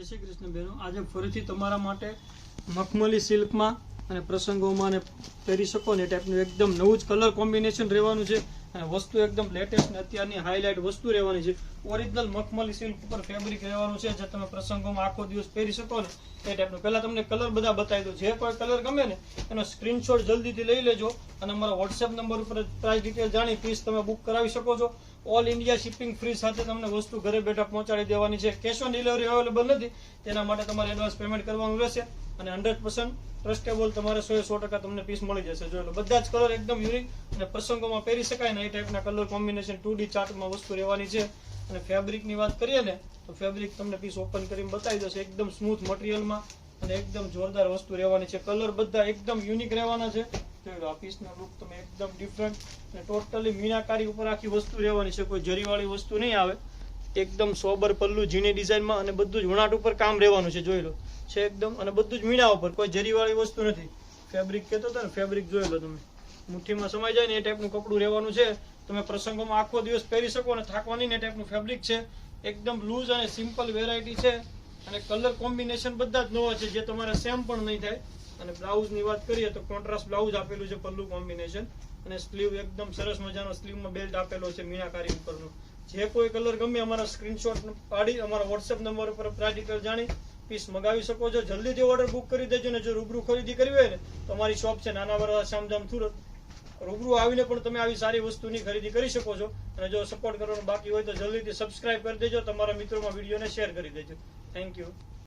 જય શ્રી કૃષ્ણ બહેનો આજે ફરીથી તમારા માટે મખમલી સિલ્કમાં અને પ્રસંગોમાં અને પહેરી શકો ને ટાઈપનું એકદમ નવું જ કલર કોમ્બિનેશન રહેવાનું છે. વસ્તુ એકદમ લેટેસ્ટ ને અત્યારની હાઇલાઇટ વસ્તુ રહેવાની છે. ઓરિજિનલ મખમલી સિલ્ક ઉપર ફેબ્રિક રહેવાનું છે, જે તમે પ્રસંગોમાં આખો દિવસ પહેરી શકો ને, એ ટાઈપનું પહેલાં તમને કલર બધા બતાવી દો જે કોઈ કલર ગમે ને, એનો સ્ક્રીનશોટ જલ્દીથી લઈ લેજો અને અમારા વોટ્સએપ નંબર ઉપર પ્રાઇસ ડિટેલ જાણી પીસ તમે બુક કરાવી શકો છો. ઓલ ઇન્ડિયા શિપિંગ ફ્રી સાથે તમને વસ્તુ ઘરે બેઠા પહોંચાડી દેવાની છે. કેશ ઓન ડિલિવરી અવેલેબલ નથી, તેના માટે તમારે એડવાન્સ પેમેન્ટ કરવાનું રહેશે અને હંડ્રેડ ટ્રસ્ટેબલ તમારે સો સો ટકા તમને પીસ મળી જશે. જોઈ લો બધા જ કલર એકદમ યુનિક અને પ્રસંગોમાં પહેરી શકાય ને એ ટાઈપના કલર કોમ્બિનેશન ટુ ડી ચાર્ટમાં વસ્તુ રહેવાની છે. અને ફેબ્રિકની વાત કરીએ ને, તો ફેબ્રિક તમને પીસ ઓપન કરીને બતાવી દેશે. એકદમ સ્મૂથ મટીરિયલમાં અને એકદમ જોરદાર વસ્તુ રહેવાની છે. કલર બધા એકદમ યુનિક રહેવાના છે. જોઈ લો આ પીસનો લુક તમે એકદમ ડિફરન્ટ અને ટોટલી મીનાકારી ઉપર આખી વસ્તુ રહેવાની છે. કોઈ જરીવાળી વસ્તુ નહીં આવે. એકદમ સોબર પલ્લુ, ઝીણી ડિઝાઇનમાં અને બધું જ વણાટ ઉપર કામ રહેવાનું છે, જોઈ લો. છે એકદમ, અને બધું જ મીણા ઉપર, કોઈ જરીવાળી વસ્તુ નથી. ફેબ્રિક કહેતો હતો ને ફેબ્રિક જોઈ લો તમે. મુઠ્ઠીમાં સમાઈ જાય ને એ ટાઈપનું કપડું રહેવાનું છે. તમે પ્રસંગોમાં આખો દિવસ પહેરી શકો અને થાકવાની ને એ ટાઈપનું ફેબ્રિક છે. એકદમ લૂઝ અને સિમ્પલ વેરાયટી છે. અને કલર કોમ્બિનેશન બધા જ નવા છે, જે તમારે સેમ પણ નહીં થાય. અને બ્લાઉઝની વાત કરીએ તો કોન્ટ્રાસ્ટ બ્લાઉઝ આપેલું છે, પલ્લુ કોમ્બિનેશન અને સ્લીવ એકદમ સરસ મજાનો સ્લીવમાં બેલ્ટ આપેલો છે, મીણાકારી ઉપરનો. જે કોઈ કલર ગમે અમારા સ્ક્રીનશોટ પાડી, અમારા વોટ્સએપ નંબર ઉપર પ્રાટિકલ જાણી પીસ મગાવી શકો છો. જલ્દીથી ઓર્ડર બુક કરી દેજો ને જો રૂબરૂ ખરીદી કરવી હોય ને, તો અમારી શોપ છે નાના વરવા શામજામ સુરત. રૂબરૂ આવીને પણ તમે આવી સારી વસ્તુની ખરીદી કરી શકો છો. અને જો સપોર્ટ કરવાનું બાકી હોય તો જલ્દીથી સબસ્ક્રાઇબ કરી દેજો. તમારા મિત્રોમાં વિડીયોને શેર કરી દેજો. Thank you